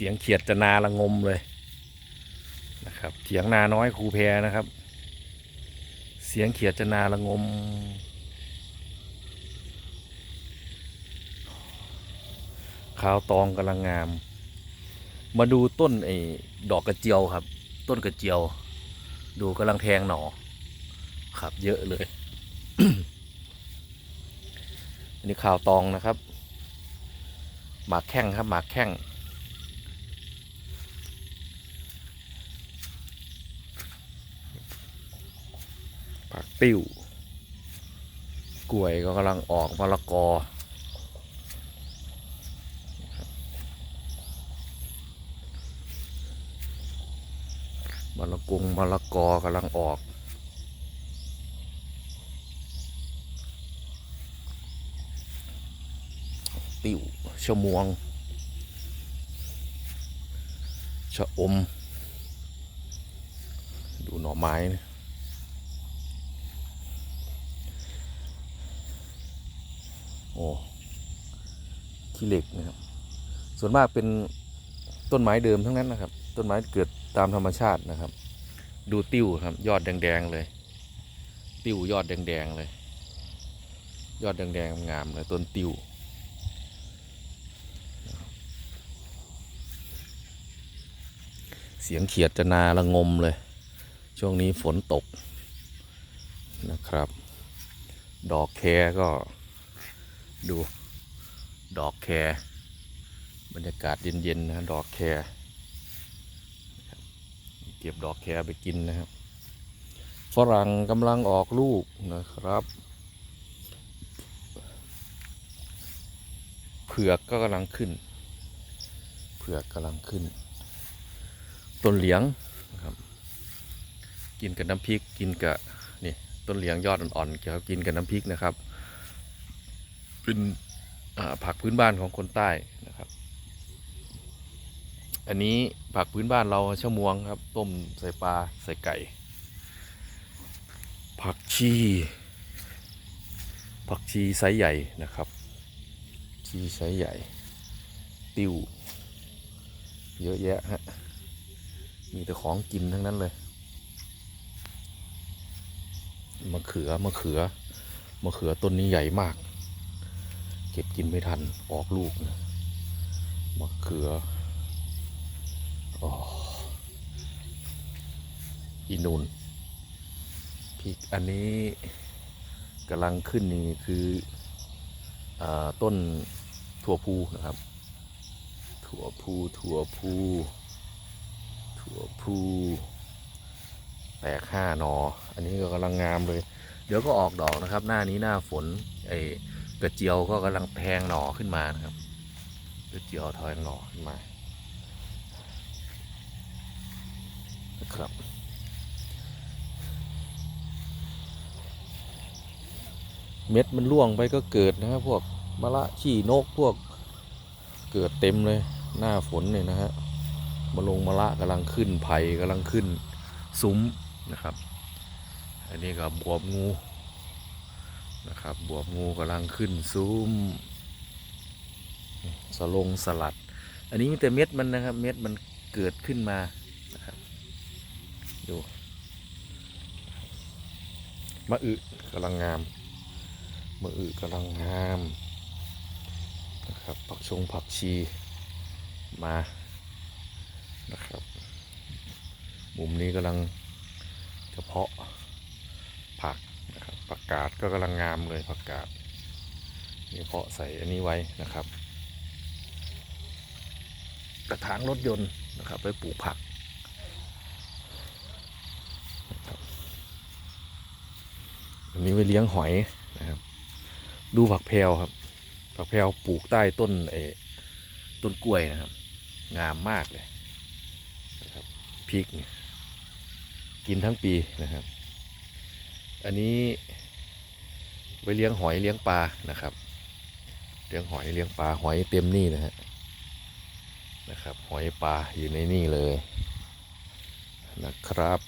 เสียงเขียดจะนาละงมเลยนะครับเถียงนาน้อยครูแพรนะครับ เสียงเขียดจะนาละงมขาวตองกำลังงาม มาดูต้นไอ้ดอกกระเจียวครับ ต้นกระเจียว ดูกำลังแทงหน่อครับเยอะเลยอันนี้ขาวตองนะครับ หมากแข้งครับหมากแข้ง ผักติ้ว กล้วยก็กำลังออกมะละกอ มะละกงมะละกอกำลังออกติวชะมวง ชะอม ดูหน่อไม้นะ โอ้ขี้เหล็กนะครับ ส่วนมากเป็นต้นไม้เดิมทั้งนั้นนะครับ ต้นไม้เกิดตามธรรมชาตินะครับ ดูติ้วครับ ยอดแดงๆเลย ติ้วยอดแดงๆเลย ยอดแดงๆงามเลยต้นติ้วเสียงเขียดจะนาละงมเลย ช่วงนี้ฝนตกนะครับ ดอกแคก็ ดูดอกแครบรรยากาศเย็นๆนะดอกแครเก็บดอกแครไปกินนะครับฝรั่งกำลังออกลูกนะครับเผือกก็กำลังขึ้นเผือกกำลังขึ้น ต้นเหลียงนะครับ กินกับน้ำพริกกินกับนี่ต้นเหลียงยอดอ่อนๆเกี่ยวกินกับน้ำพริกนะครับ เป็นผักพื้นบ้านของคนใต้นะครับ อันนี้ผักพื้นบ้านเราชะมวงครับ ต้มใส่ปลาใส่ไก่ ผักชีผักชีไซส์ใหญ่นะครับ ชีไซส์ใหญ่ ติวเยอะแยะฮะ มีแต่ของกินทั้งนั้นเลยมะเขือมะเขือมะเขือต้นนี้ใหญ่มาก ก็บกินไม่ทันออกลูกนะมะเขืออ๋ออีนูนพริกอันนี้กำลังขึ้นนี่คืออต้นถั่วพูนะครับ ถั่วพูถั่วพูถั่วพูแตกห้านอ อันนี้ก็กำลังงามเลย เดี๋ยวก็ออกดอกนะครับ หน้านี้หน้าฝนไอ กระเจียวก็กำลังแทงหน่อขึ้นมานะครับกระเจียวแทงหน่อขึ้นมานะครับเม็ดมันร่วงไปก็เกิดนะครับพวกมะละขี้นกพวกเกิดเต็มเลยหน้าฝนเนี่ยนะฮะมะลงมะละกำลังขึ้นไผ่กำลังขึ้นซุ้มนะครับ อันนี้ก็บวบงู นะครับ บวบงูกำลังขึ้นซุ้มสลงสลัด อันนี้มีแต่เม็ดมันนะครับ เม็ดมันเกิดขึ้นมานะครับดูมะอึกำลังงามมะอึกำลังงามนะครับผักชงผักชีมานะครับ มุมนี้กำลังเฉพาะผัก ผักกาดก็กำลังงามเลยผักกาดนี่เพาะใส่อันนี้ไว้นะครับ กระถางรถยนต์นะครับไว้ปลูกผักอันนี้ไว้เลี้ยงหอยนะครับ ดูผักแพรวครับ ผักแพรวปลูกใต้ต้นเอต้นกล้วยนะครับ งามมากเลยพริกเนี่ยกินทั้งปีนะครับ อันนี้ ว้เลี้ยงหอยเลี้ยงปลานะครับ เลี้ยงหอยเลี้ยงปลาหอยเต็มนี่นะฮะนะครับ หอยปลาอยู่ในนี่เลยนะครับ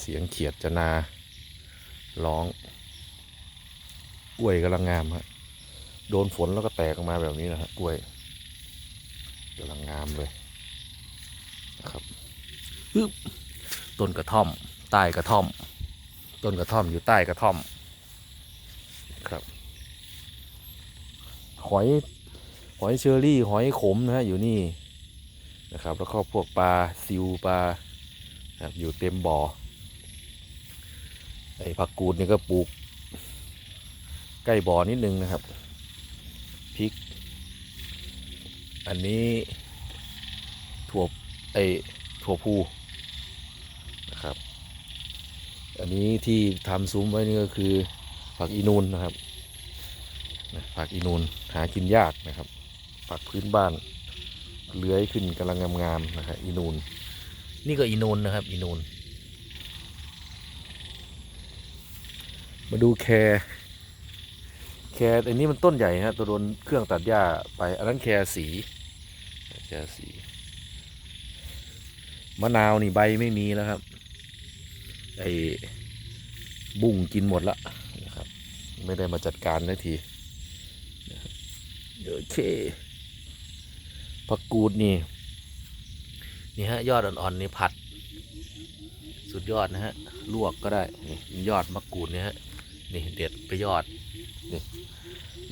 เสียงเขียดจะนาร้องกล้วยกำลังงามฮะโดนฝนแล้วก็แตกออกมาแบบนี้นะฮะกล้วยกำลังงามเลยนะครับฮึบต้นกระท่อม ใต้กระท่อม ต้นกระท่อมอยู่ใต้กระท่อม ครับ หอยหอยเชอรี่ หอยขมนะฮะอยู่นี่นะครับ แล้วก็พวกปลาซิวปลาครับอยู่เต็มบ่อไอ้ผักกูดนี่ก็ปลูก ใกล้บ่อนิดนึงนะครับพริก อันนี้ถั่วไอ้ถั่วพูนะครับ อันนี้ที่ทำซุ้มไว้นี่ก็คือ ผักอีนูนนะครับผักอีนูนหากินยากนะครับผักพื้นบ้านเลื้อยขึ้นกำลังงามๆนะครับอีนูนนี่ก็อีนูนนะครับ อีนูนมาดูแครแครอันนี้มันต้นใหญ่ฮะตัวโดนเครื่องตัดหญ้าไปอันนั้นแครสีแครสีมะนาวนี่ใบไม่มีแล้วครับไอ้บุ้งกินหมดละ ไม่ได้มาจัดการได้ทีโอเคผักกูดนี่ นี่ฮะ ยอดอ่อนๆนี่ผัด สุดยอดนะฮะ ลวกก็ได้ นี่ยอดมะกรูดเนี่ยฮะ นี่เด็ดไปยอด นี่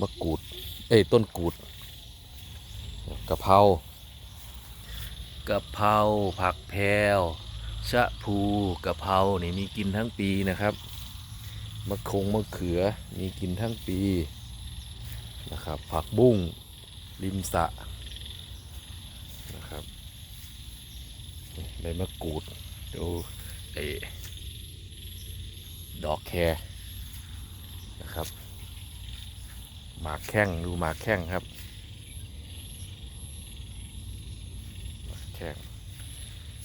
มะกรูด เอ้ยต้นกูดกะเพรากะเพราผักแพรวชะพูกะเพรานี่มีกินทั้งปีนะครับ มะคงมะเขือมีกินทั้งปีนะครับผักบุ้งริมสะนะครับใบมะกรูดดูไอ้ดอกแครนะครับหมากแข้งดูหมากแข้งครับหมากแข้ง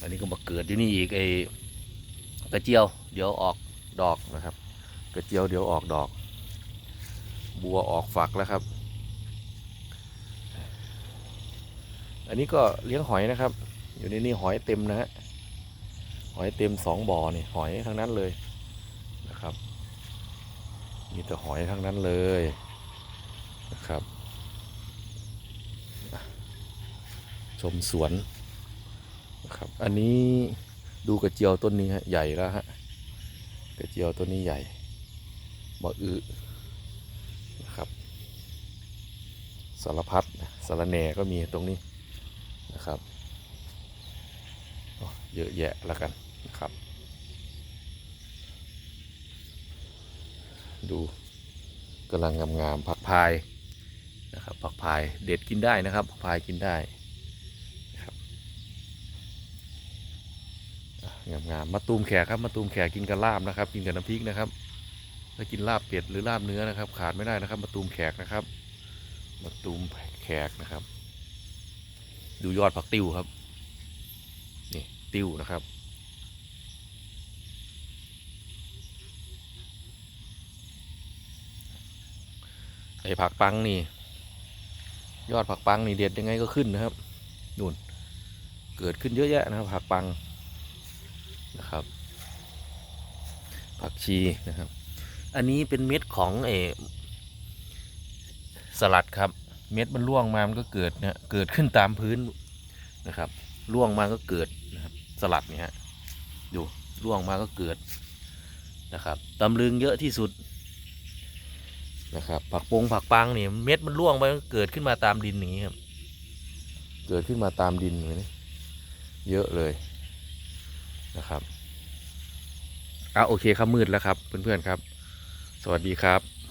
อันนี้ก็มาเกิดอยู่นี่อีกไอ้กระเจียว เดี๋ยวออกดอกนะครับ กระเจียวเดี๋ยวออกดอก บัวออกฝักแล้วครับ อันนี้ก็เลี้ยงหอยนะครับ อยู่ในนี้หอยเต็มนะฮะหอยเต็มสองบ่อนี่หอยทั้งนั้นเลยนะครับ มีแต่หอยทั้งนั้นเลยนะครับ ชมสวนนะครับ อันนี้ดูกระเจียวต้นนี้ฮะใหญ่แล้วฮะกระเจียวต้นนี้ใหญ่ บ่อึนะครับสารพัดสารแหน่ก็มีตรงนี้นะครับเยอะแยะแล้วกันนะครับ ดูกำลังงามๆผักพายนะครับผักพายเด็ดกินได้นะครับผักพายกินได้นะครับงามๆมาตูมแขกครับมาตูมแขกกินกับลาบนะครับ กินกับน้ำพริกนะครับ ถ้ากินลาบเป็ดหรือลาบเนื้อนะครับ ขาดไม่ได้นะครับมาตูมแขกนะครับมาตูมแขกนะครับ ดูยอดผักติ้วครับนี่ติ้วนะครับไอผักปังนี่ ยอดผักปังนี่เด็ดยังไงก็ขึ้นนะครับนู่นเกิดขึ้นเยอะแยะนะครับ ผักปังนะครับ ผักชีนะครับ อันนี้เป็นเม็ดของเอสลัดครับ เม็ดมันร่วงมามันก็เกิดเนะเกิดขึ้นตามพื้นนะครับร่วงมาก็เกิดนะครับสลัดเนี่ยฮะดูร่วงมาก็เกิดนะครับตำลึงเยอะที่สุดนะครับผักปงผักปังนี่เม็ดมันร่วงไปก็เกิดขึ้นมาตามดินอย่างนี้ครับเกิดขึ้นมาตามดินอย่างนี้เยอะเลยนะครับอะโอเคครับมืดแล้วครับเพื่อนๆครับ สวัสดีครับ